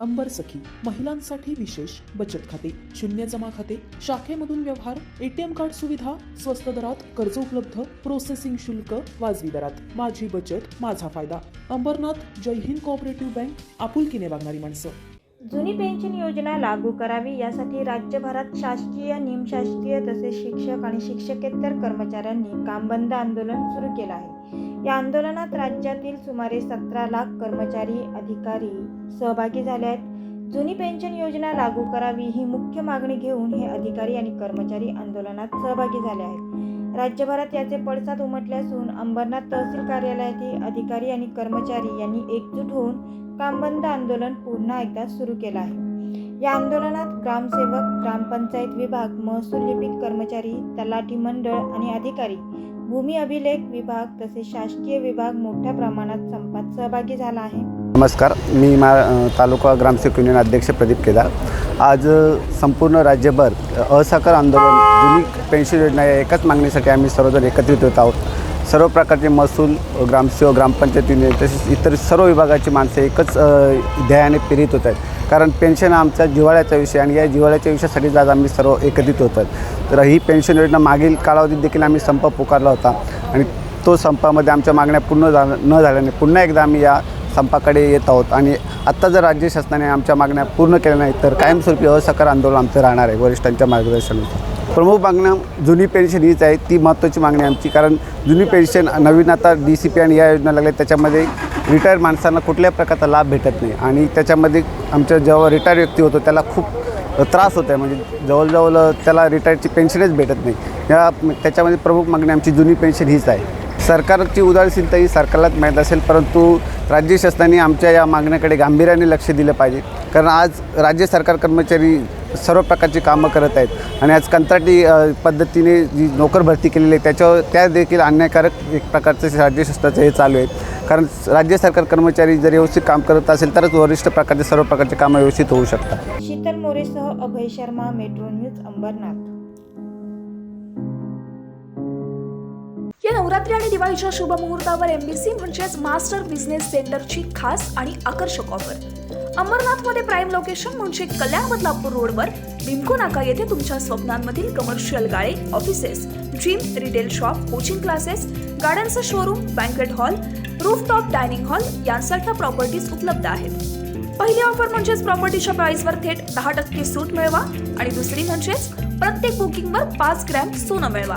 अंबर सखी महिलांसाठी विशेष बचत खाते शून्य जमा खाते शाखेमधून व्यवहार एटीएम कार्ड सुविधा स्वस्त दरात कर्ज उपलब्ध प्रोसेसिंग शुल्क वाजवी दरात. माझी बचत माझा फायदा. अंबरनाथ जय हिंद कोऑपरेटिव्ह बँक आपुलकीने वागणारी माणसं. जुनी पेन्शन योजना लागू करावी यासाठी राज्यभरात शासकीय निमशासकीय तसेच शिक्षक आणि शिक्षकेतर कर्मचाऱ्यांनी कामबंद आंदोलन सुरू केलं आहे. या आंदोलनात राज्यातील सुमारे सतरा लाख कर्मचारी अधिकारी सहभागी झाले आहेत. जुनी पेन्शन योजना लागू करावी ही मुख्य मागणी घेऊन हे अधिकारी आणि कर्मचारी आंदोलनात सहभागी झाले आहेत. राज्यभरात याचे पडसाद उमटले असून अंबरनाथ तहसील कार्यालयातील अधिकारी आणि कर्मचारी यांनी एकजूट होऊन कामबंद आंदोलन पुन्हा एकदा सुरू केलं आहे. या आंदोलनात ग्रामसेवक ग्रामपंचायत विभाग महसूल लिपिक कर्मचारी तलाठी मंडळ आणि अधिकारी भूमी अभिलेख विभाग तसेच शासकीय विभाग मोठ्या प्रमाणात संपात सहभागी झाला आहे. नमस्कार मी मा तालुका ग्रामसेवक युनियन अध्यक्ष प्रदीप केदार. आज संपूर्ण राज्यभर असहकार आंदोलन जुनी पेन्शन योजना या एकाच मागणीसाठी आम्ही सर्वजण एकत्रित होत आहोत. सर्व प्रकारचे महसूल ग्रामसेवक ग्रामपंचायत युनियन तसेच इतर सर्व विभागाची माणसं एकच ध्येयाने प्रेरित होत आहेत. कारण पेन्शन आमचा जिव्हाळ्याचा विषय आणि या जिव्हाळ्याच्या विषयासाठीच आज आम्ही सर्व एकत्रित होतो तर ही पेन्शन योजना मागील कालावधीत देखील आम्ही संप पुकारला होता आणि तो संपामध्ये आमच्या मागण्या पूर्ण झा न झाल्याने पुन्हा एकदा आम्ही या संपाकडे येत आहोत आणि आत्ता जर राज्य शासनाने आमच्या मागण्या पूर्ण केल्या नाही तर कायमस्वरूपी असहकार आंदोलन आमचं राहणार आहे वरिष्ठांच्या मार्गदर्शनात प्रमुख मागण्या जुनी पेन्शन हीच आहे ती महत्त्वाची मागणी आमची कारण जुनी पेन्शन नवीन आता डी सी पी आणि या योजना लागल्या त्याच्यामध्ये रिटायर माणसांना कुठल्याही प्रकारचा लाभ भेटत नाही. आणि त्याच्यामध्ये आमच्या जेव्हा रिटायर व्यक्ती होतो त्याला खूप त्रास होत आहे म्हणजे जवळजवळ त्याला रिटायरची पेन्शनच भेटत नाही. या त्याच्यामध्ये प्रमुख मागणी आमची जुनी पेन्शन हीच आहे. सरकारची उदासीनता ही सरकारलाच माहीत असेल परंतु राज्य शासनाने आमच्या या मागण्याकडे गांभीर्याने लक्ष दिलं पाहिजे. कारण आज राज्य सरकार कर्मचारी सर्व प्रकारची कामं करत आहेत. आणि आज कंत्राटी पद्धतीने जी नोकर भरती केलेली आहे त्याच्यावर त्या देखील अन्यायकारक एक प्रकारचं राज्य शासनाचं हे चालू आहे. कारण राज्य सरकार कर्मचारी जर व्यवस्थित काम करत असेल तरच वरिष्ठ प्रकारचे सर्व प्रकारचे कामं व्यवस्थित होऊ शकतात. शीतल मोरेसह अभय शर्मा मेट्रो न्यूज अंबरनाथ. या नवरात्री आणि दिवाळीच्या शुभ मुहूर्तावर एमबीसी म्हणजेच मास्टर बिझनेस सेंटरची खास आणि आकर्षक ऑफर. अमरनाथमध्ये प्राईम लोकेशन म्हणजे कल्याण बदलापूर रोडवर बिमको नाका येथे तुमच्या स्वप्नांमधील कमर्शियल गाळे offices gym retail shop coaching classes गाड्यांचं showroom banquet hall rooftop dining hall यांसारख्या प्रॉपर्टीज उपलब्ध आहेत. पहिली ऑफर म्हणजेच प्रॉपर्टीच्या प्राइसवर थेट दहा टक्के सूट मिळवा आणि दुसरी म्हणजेच प्रत्येक बुकिंगवर पाच ग्रॅम सोनं मिळवा.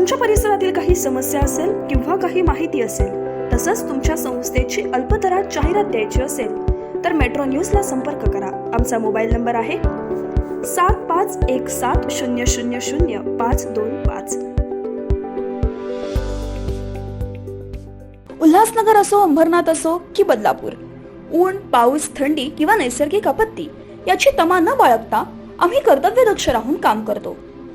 तुमच्या परिसरातील काही समस्या असेल किंवा काही माहिती असेल तसंच तुमच्या संस्थेची अल्पदरात जाहिरात द्यायची असेल तर मेट्रो न्यूजला संपर्क करा. आमचा मोबाईल नंबर आहे सात पाच एक सात शून्य शून्य शून्य पाच दोन पाच. उल्हासनगर असो अंबरनाथ असो की बदलापूर ऊन पाऊस थंडी किंवा नैसर्गिक आपत्ती याची तमा न बाळगता आम्ही कर्तव्यदक्ष राहून काम करतो.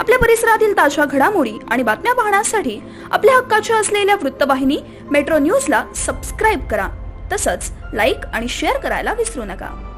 आपल्या परिसरातील ताज्या घडामोडी आणि बातम्या पाहण्यासाठी आपल्या हक्काच्या असलेल्या वृत्तवाहिनी मेट्रो न्यूजला सबस्क्राईब करा. तसंच लाईक आणि शेअर करायला विसरू नका.